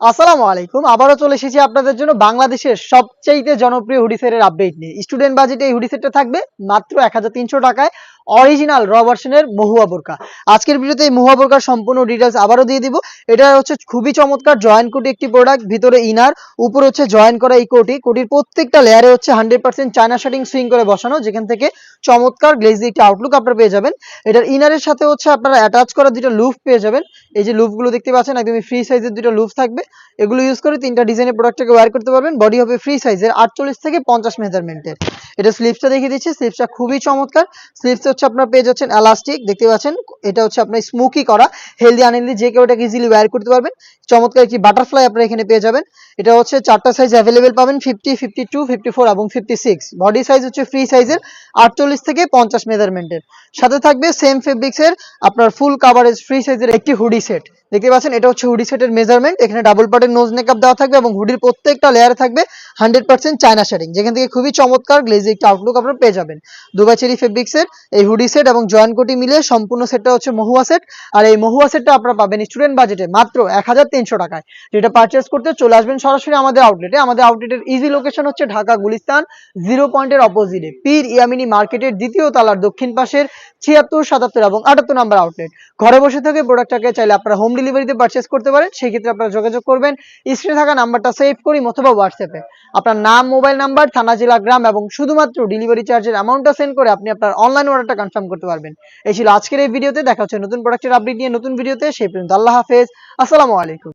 আসসালামু আলাইকুম। আবারও চলে এসেছি আপনাদের জন্য বাংলাদেশের সবচাইতে জনপ্রিয় হুডি আপডেট নিয়ে। স্টুডেন্ট বাজেটে এই হুডি থাকবে মাত্র এক হাজার তিনশো টাকায় অরিজিনাল র ভার্সনের মহুয়া বোরকা। আজকের ভিডিওতে এই মহুয়া বোরকার সম্পূর্ণ ডিটেলস আবারও দিয়ে দিব। এটা হচ্ছে খুবই চমৎকার জয়েন্ট কোটি একটি প্রোডাক্ট ভিতরে ইনার উপরে হচ্ছে জয়েন করা এই কোটি। কোটির প্রত্যেকটা লেয়ারে হচ্ছে hundred percent China shirting sewing করে বসানো, যেখান থেকে চমৎকার গ্লেজি একটি আউটলুক আপনারা পেয়ে যাবেন। এটার ইনারের সাথে হচ্ছে আপনারা অ্যাটাচ করা দুটো লুফ পেয়ে যাবেন। এই যে লুফগুলো দেখতে পাচ্ছেন, একদমই ফ্রি সাইজের দুটো লুফ থাকবে। এগুলো ইউজ করে তিনটা ডিজাইনের প্রোডাক্টটাকে ওয়্যার করতে পারবেন। বডি হবে ফ্রি সাইজের আটচল্লিশ থেকে পঞ্চাশ মেজারমেন্টের এটা স্লিপসটা দেখিয়ে দিচ্ছি স্লিপসটা খুবই চমৎকার। স্লিপস হচ্ছে আপনার পেয়ে যাচ্ছেন এলাস্টিক দেখতে পাচ্ছেন? এটা হচ্ছে আপনার স্মোকি করা। হেলদি আনহেলদি যে কেউ এটাকে ইজিলি ওয়্যার করতে পারবেন। চমৎকার একটি বাটারফ্লাই আপনারা এখানে পেয়ে যাবেন। এটা হচ্ছে চারটা সাইজ অ্যাভেলেবেল পাবেন fifty fifty two fifty four এবং ফিফটি সিক্স বডি সাইজ হচ্ছে ফ্রি সাইজের আটচল্লিশ থেকে পঞ্চাশ মেজারমেন্টের সাথে থাকবে সেম ফেব্রিক্সের আপনার ফুল কাভারেজ ফ্রি সাইজের একটি হুডি সেট দেখতে পাচ্ছেন, এটা হচ্ছে হুডি সেটের মেজারমেন্ট এখানে ডাবল পার্টের নোজ মেকআপ দেওয়া থাকবে এবং হুডির প্রত্যেকটা লেয়ারে থাকবে হান্ড্রেড পার্সেন্ট চায়না শেডিং যেখান থেকে খুবই চমৎকার গ্লেজি একটা আউটলুক আপনারা পেয়ে যাবেন। দুবাই চেরি ফেব্রিক্সের এই হুডি সেট এবং জয়েন্ট কোটি মিলে সম্পূর্ণ সেটটা হচ্ছে মহুয়া সেট আর এই মহুয়া সেটটা আপনারা পাবেন স্টুডেন্ট বাজেটে মাত্র এক হাজার তিনশো টাকায়। যেটা পারচেস করতে চলে আসবেন সরাসরি আমাদের আউটলেটে আমাদের আউটলেটের ইজি লোকেশন হচ্ছে ঢাকা গুলিস্তান জিরো পয়েন্টের অপোজিটে পীর ইয়ামিনী মার্কেটের দ্বিতীয় তালার দক্ষিণ পাশের ছিয়াত্তর, সাতাত্তর এবং আটাত্তর নাম্বার আউটলেট ঘরে বসে থেকে প্রোডাক্টটাকে চাইলে আপনারা হোম ডেলিভারিতে পারচেস করতে পারেন, সেই ক্ষেত্রে আপনারা যোগাযোগ করবেন। স্ক্রিনে থাকা নাম্বারটা সেভ করি অথবা হোয়াটসঅ্যাপে আপনার নাম মোবাইল নাম্বার থানা, জেলা, গ্রাম এবং শুধুমাত্র ডেলিভারি চার্জের অ্যামাউন্টটা সেন্ড করে আপনি আপনার অনলাইন অর্ডারটা কনফার্ম করতে পারবেন। এই ছিল আজকের এই ভিডিওতে দেখা হচ্ছে নতুন প্রোডাক্টের আপডেট নিয়ে নতুন ভিডিওতে সেই পর্যন্ত আল্লাহ হাফেজ। আসসালামু আলাইকুম।